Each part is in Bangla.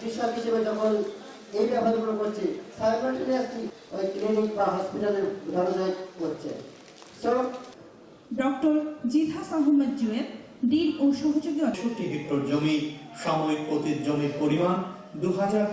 কৃষক ডক্টর জিহাস আহমেদ জুয়েল ডিন ও সহযোগী হেক্টর জমি সাময়িক পতির জমির পরিমাণ দু হাজার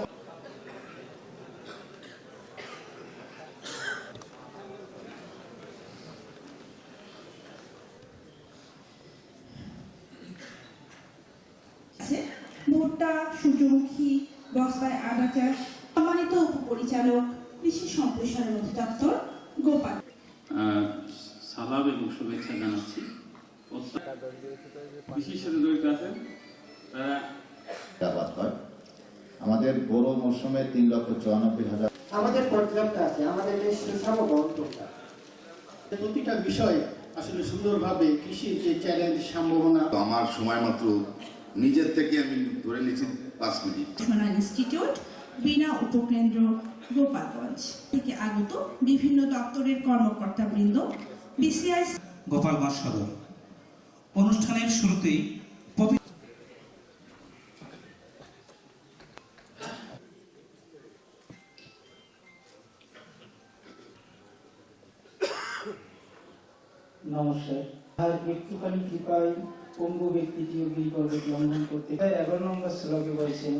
ভুট্টা সূর্যমুখী বস্তায় আদা চাষ সম্মানিত উপপরিচালক কৃষি সম্প্রসারণ অধিদপ্তর গোপাল। সালাম এবং শুভেচ্ছা জানাচ্ছি। কৃষির সাথে জড়িত আছেন? তারা আবাদ হয় আমাদের গরু মৌসুমে তিন লক্ষ চুরানব্বই হাজার আমাদের পর্যাপ্ত আছে আমাদের সুষম বহনটা প্রতিটা বিষয় আসলে সুন্দরভাবে কৃষির যে চ্যালেঞ্জ সম্ভাবনা আমার সময় মাত্র নিজের থেকে আমি ধরে নিয়েছি পাঁচ মিনিট। ইনস্টিটিউট বিনা উপকেন্দ্র গোপালগঞ্জ থেকে আগত বিভিন্ন দপ্তরের কর্মকর্তা বৃন্দ বিসিআই গোপালগঞ্জ সদর। অনুষ্ঠানের শুরুতেই নমস্কার। আর একটুখানি কৃপায় পঙ্গু ব্যক্তিটিও গিরি পর্বত লঙ্ঘন করতে তাই এগারো নম্বর শ্লোকে বলছেন,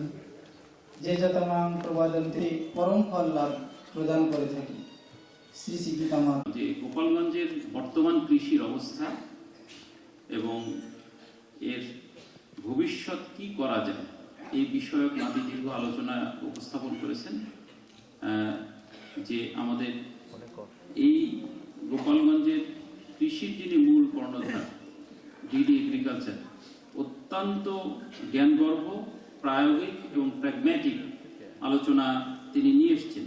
যে যতমাং প্রবাদন্তে পরম ফল লাভ প্রদান করে থাকি। শ্রী শ্রী পিতামা যে গোপালগঞ্জের বর্তমান কৃষির অবস্থা এবং এর ভবিষ্যৎ কি করা যায়, এই বিষয়ক নাদি দীর্ঘ আলোচনা উপস্থাপন করেছেন। যে আমাদের এই গোপালগঞ্জের কৃষির যিনি মূল কর্ণধার ডিডি এগ্রিকালচার অত্যন্ত জ্ঞানগর্ভ প্রায়োগিক এবং প্র্যাগম্যাটিক আলোচনা তিনি নিয়ে এসছেন।